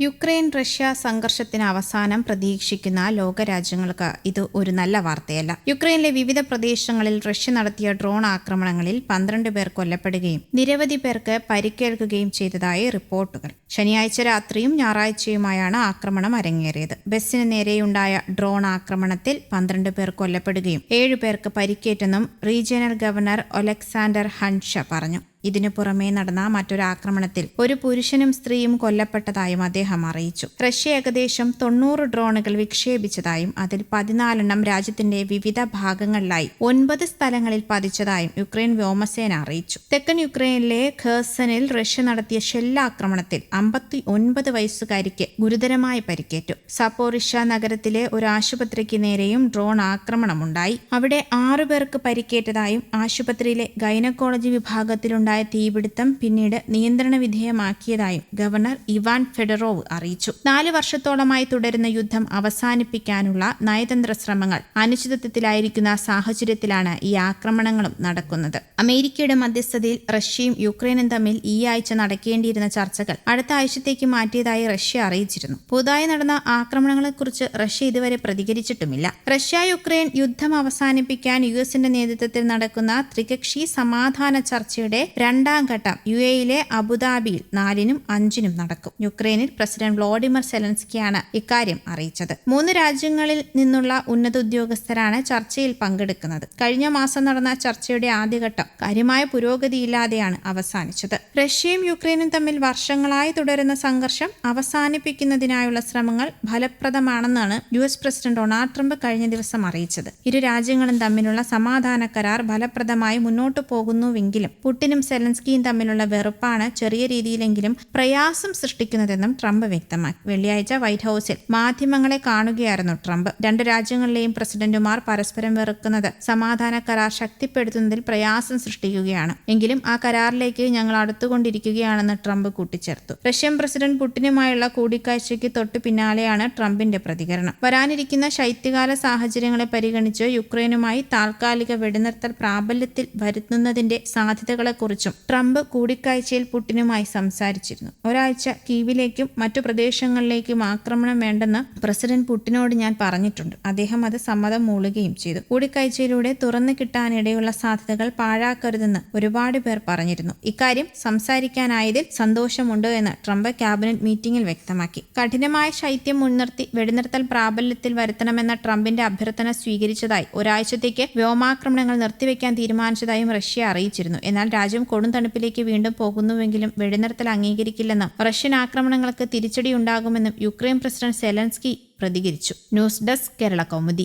Ukraine Russia സംഘർഷത്തിന് അവസാനം പ്രതീക്ഷിക്കുന്ന ലോകരാജ്യങ്ങൾക്ക് ഇത് ഒരു നല്ല വാർത്തയല്ല. യുക്രൈനിലെ വിവിധ പ്രദേശങ്ങളിൽ റഷ്യ നടത്തിയ ഡ്രോൺ ആക്രമണങ്ങളിൽ പന്ത്രണ്ട് പേർ കൊല്ലപ്പെടുകയും നിരവധി പേർക്ക് പരിക്കേൽക്കുകയും ചെയ്തതായി റിപ്പോർട്ടുകൾ. ശനിയാഴ്ച രാത്രിയും ഞായറാഴ്ചയുമായാണ് ആക്രമണം അരങ്ങേറിയത്. ബസ്സിന് നേരെയുണ്ടായ ഡ്രോൺ ആക്രമണത്തിൽ പന്ത്രണ്ട് പേർ കൊല്ലപ്പെടുകയും ഏഴു പേർക്ക് പരിക്കേറ്റെന്നും റീജിയണൽ ഗവർണർ ഒലക്സാണ്ടർ ഹൻഷ പറഞ്ഞു. ഇതിനു പുറമെ നടന്ന മറ്റൊരാക്രമണത്തിൽ ഒരു പുരുഷനും സ്ത്രീയും കൊല്ലപ്പെട്ടതായും അദ്ദേഹം അറിയിച്ചു. റഷ്യ ഏകദേശം തൊണ്ണൂറ് ഡ്രോണുകൾ വിക്ഷേപിച്ചതായും അതിൽ പതിനാലെണ്ണം രാജ്യത്തിന്റെ വിവിധ ഭാഗങ്ങളിലായി ഒൻപത് സ്ഥലങ്ങളിൽ പതിച്ചതായും യുക്രൈൻ വ്യോമസേന അറിയിച്ചു. തെക്കൻ യുക്രൈനിലെ ഖേഴ്സനിൽ റഷ്യ നടത്തിയ ഷെല്ലാക്രമണത്തിൽ അമ്പത്തി ഒൻപത് വയസ്സുകാരിക്ക് ഗുരുതരമായി പരിക്കേറ്റു. സപ്പോറിഷ നഗരത്തിലെ ഒരു ആശുപത്രിക്ക് നേരെയും ഡ്രോൺ ആക്രമണമുണ്ടായി. അവിടെ ആറുപേർക്ക് പരിക്കേറ്റതായും ആശുപത്രിയിലെ ഗൈനക്കോളജി വിഭാഗത്തിലുണ്ടായ തീപിടുത്തം പിന്നീട് നിയന്ത്രണ വിധേയമാക്കിയതായും ഗവർണർ ഇവാൻ ഫെഡറോവ് അറിയിച്ചു. നാല് വർഷത്തോളമായി തുടരുന്ന യുദ്ധം അവസാനിപ്പിക്കാനുള്ള നയതന്ത്ര ശ്രമങ്ങൾ അനിശ്ചിതത്വത്തിലായിരിക്കുന്ന സാഹചര്യത്തിലാണ് ഈ ആക്രമണങ്ങളും നടക്കുന്നത്. അമേരിക്കയുടെ മധ്യസ്ഥതയിൽ റഷ്യയും യുക്രൈനും തമ്മിൽ ഈ ആഴ്ച നടക്കേണ്ടിയിരുന്ന ചർച്ചകൾ അടുത്ത ആഴ്ചത്തേക്ക് മാറ്റിയതായി റഷ്യ അറിയിച്ചിരുന്നു. പുതുതായി നടന്ന ആക്രമണങ്ങളെക്കുറിച്ച് റഷ്യ ഇതുവരെ പ്രതികരിച്ചിട്ടുമില്ല. റഷ്യ യുക്രൈൻ യുദ്ധം അവസാനിപ്പിക്കാൻ യു എസിന്റെ നേതൃത്വത്തിൽ നടക്കുന്ന ത്രികക്ഷി സമാധാന ചർച്ചയുടെ രണ്ടാം ഘട്ടം യു എയിലെ അബുദാബിയിൽ നാലിനും അഞ്ചിനും നടക്കും. യുക്രൈനിൽ പ്രസിഡന്റ് വ്ളോഡിമർ സെലൻസ്കിയാണ് ഇക്കാര്യം അറിയിച്ചത്. മൂന്ന് രാജ്യങ്ങളിൽ നിന്നുള്ള ഉന്നത ഉദ്യോഗസ്ഥരാണ് ചർച്ചയിൽ പങ്കെടുക്കുന്നത്. കഴിഞ്ഞ മാസം നടന്ന ചർച്ചയുടെ ആദ്യഘട്ടം കാര്യമായ പുരോഗതിയില്ലാതെയാണ് അവസാനിച്ചത്. റഷ്യയും യുക്രൈനും തമ്മിൽ വർഷങ്ങളായി തുടരുന്ന സംഘർഷം അവസാനിപ്പിക്കുന്നതിനായുള്ള ശ്രമങ്ങൾ ഫലപ്രദമാണെന്നാണ് U S president Donald Trump കഴിഞ്ഞ ദിവസം അറിയിച്ചത്. ഇരു രാജ്യങ്ങളും തമ്മിലുള്ള സമാധാന കരാർ ഫലപ്രദമായി മുന്നോട്ടു പോകുന്നുവെങ്കിലും പുടിനും സെലൻസ്കിയും തമ്മിലുള്ള വെറുപ്പാണ് ചെറിയ രീതിയിലെങ്കിലും പ്രയാസം സൃഷ്ടിക്കുന്നതെന്നും ട്രംപ് വ്യക്തമാക്കി. വെള്ളിയാഴ്ച വൈറ്റ് ഹൌസിൽ മാധ്യമങ്ങളെ കാണുകയായിരുന്നു ട്രംപ്. രണ്ട് രാജ്യങ്ങളിലെയും പ്രസിഡന്റുമാർ പരസ്പരം വെറുക്കുന്നത് സമാധാന കരാർ ശക്തിപ്പെടുത്തുന്നതിൽ പ്രയാസം സൃഷ്ടിക്കുകയാണ്. എങ്കിലും ആ കരാറിലേക്ക് ഞങ്ങൾ അടുത്തുകൊണ്ടിരിക്കുകയാണെന്ന് ട്രംപ് കൂട്ടിച്ചേർത്തു. റഷ്യൻ പ്രസിഡന്റ് പുടിനുമായുള്ള കൂടിക്കാഴ്ചയ്ക്ക് തൊട്ടു പിന്നാലെയാണ് ട്രംപിന്റെ പ്രതികരണം. വരാനിരിക്കുന്ന ശൈത്യകാല സാഹചര്യങ്ങളെ പരിഗണിച്ച് യുക്രൈനുമായി താൽക്കാലിക വെടിനിർത്തൽ പ്രാബല്യത്തിൽ വരുത്തുന്നതിന്റെ സാധ്യതകളെക്കുറിച്ചും ട്രംപ് കൂടിക്കാഴ്ചയിൽ പുടിനുമായി സംസാരിച്ചിരുന്നു. ഒരാഴ്ച കീവിലേക്കും മറ്റു പ്രദേശങ്ങളിലേക്കും ആക്രമണം വേണ്ടെന്ന് പ്രസിഡന്റ് പുടിനോട് ഞാൻ പറഞ്ഞിട്ടുണ്ട്. അദ്ദേഹം അത് സമ്മതം മൂളുകയും ചെയ്തു. കൂടിക്കാഴ്ചയിലൂടെ തുറന്നു കിട്ടാനിടയുള്ള സാധ്യതകൾ പാഴാക്കരുതെന്ന് ഒരുപാട് പേർ പറഞ്ഞിരുന്നു. ഇക്കാര്യം സംസാരിക്കാനായതിൽ സന്തോഷമുണ്ട് എന്ന് ട്രംപ് ക്യാബിനറ്റ് മീറ്റിംഗിൽ വ്യക്തമാക്കി. കഠിനമായ ശൈത്യം മുൻനിർത്തി വെടിനിർത്തൽ പ്രാബല്യത്തിൽ വരുത്തണമെന്ന ട്രംപിന്റെ അഭ്യർത്ഥന സ്വീകരിച്ചതായി ഒരാഴ്ചത്തേക്ക് വ്യോമാക്രമണങ്ങൾ നിർത്തിവെക്കാൻ തീരുമാനിച്ചതായും റഷ്യ അറിയിച്ചിരുന്നു. എന്നാൽ രാജ്യം കൊടുംതണുപ്പിലേക്ക് വീണ്ടും പോകുന്നുവെങ്കിലും വെടിനിർത്തൽ അംഗീകരിക്കില്ലെന്നും റഷ്യൻ ആക്രമണങ്ങൾക്ക് തിരിച്ചടിയുണ്ടാകുമെന്നും യുക്രൈൻ പ്രസിഡന്റ് സെലൻസ്കി പ്രതികരിച്ചു. News desk Kerala Kaumudi.